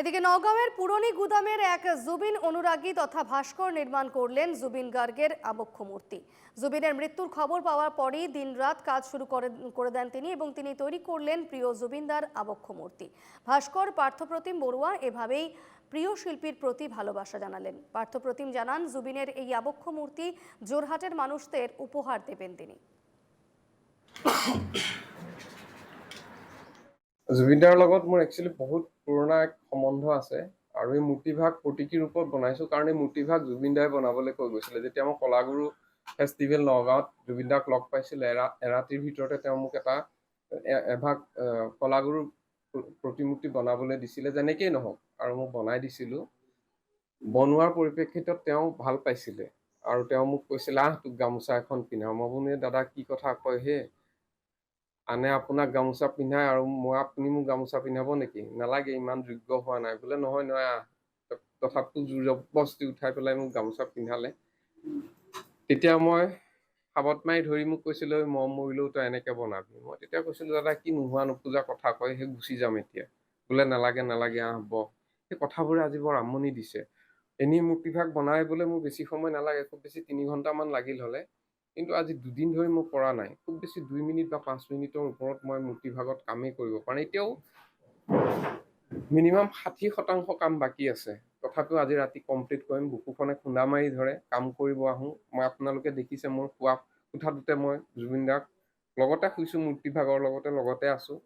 এদিকে নওগাঁওয়ের পুরনী গুদামের এক জুবিন অনুরাগী তথা ভাস্কর নির্মাণ করলেন জুবিন গার্গের আবক্ষ মূর্তি। জুবিনের মৃত্যুর খবর পাওয়ার পরই দিনরাত কাজ শুরু করে দেন তিনি এবং তিনি তৈরি করলেন প্রিয় জুবিনদার আবক্ষ মূর্তি। ভাস্কর, পার্থপ্রতিম বড়ুয়া এভাবেই প্রিয় শিল্পীর প্রতি ভালোবাসা জানালেন। পার্থপ্রতিম জানান, জুবিনের এই আবক্ষ মূর্তি জোরহাটের মানুষদের উপহার দেবেন তিনি। জুবিনদাৰ লগত মোৰ একচুৱেলি বহুত পুৰণা এক সম্বন্ধ আছে। আৰু এই মূৰ্তিভাগ প্ৰতীকী ৰূপত বনাইছোঁ কাৰণ এই মূৰ্তিভাগ জুবিনদাই বনাবলৈ কৈ গৈছিলে। যেতিয়া মই কলাগুৰু ফেষ্টিভেল নগাঁৱত জুবিনদাক লগ পাইছিলোঁ এৰা এৰাতিৰ ভিতৰতে তেওঁ মোক এটা এভাগ প্ৰ- প্ৰতিমূৰ্তি বনাবলৈ দিছিলে যেনেকেই নহওক আৰু মোক বনাই দিছিলোঁ। বনোৱাৰ পৰিপ্ৰেক্ষিতত তেওঁ ভাল পাইছিলে। আৰু তেওঁ মোক কৈছিলে আহ তোক গামোচা এখন পিন্ধাওঁ মই বোলো "এই দাদা কি কথা কয় হে? আনে আপোনাক গামোচা পিন্ধাই আৰু মই আপুনি মোক গামোচা পিন্ধাব নেকি? নালাগে ইমান যোগ্য হোৱা নাই। বোলে নহয় নহয় আহ ত- তথাপিও জোৰ জবস্তি উঠাই পেলাই মোক গামোচা পিন্ধালে। তেতিয়া মই সাবত মাৰি ধৰি মোক কৈছিলে "ঐ মৰম মৰিলেও তই এনেকে বনাবি। মই তেতিয়া কৈছিলোঁ দাদা কি নোহোৱা নোপোজা কথা কয় সেই গুচি যাম এতিয়া। বোলে নালাগে নালাগে আহ বহ সেই কথাবোৰে আজি বৰ আমনি দিছে। এনেই মূৰ্তিভাগ বনাবলৈ মোৰ বেছি সময় নালাগে খুব বেছি তিনি ঘণ্টামান লাগিল হ'লে। কিন্তু আজি দুদিন ধৰি মই পৰা নাই। খুব বেছি দুই মিনিট বা পাঁচ মিনিটৰ ওপৰত মই মূৰ্তিভাগত কামেই কৰিব পৰা এতিয়াও মিনিমাম ষাঠি শতাংশ কাম বাকী আছে। তথাপিও আজি ৰাতি কমপ্লিট কৰিম বুকুখনে খুন্দা মাৰি ধৰে কাম কৰিব আহোঁ। মই আপোনালোকে দেখিছে মোৰ শোৱা কোঠাটোতে মই জুবিন দাক লগতে শুইছোঁ মূৰ্তিভাগৰ লগতে লগতে আছোঁ।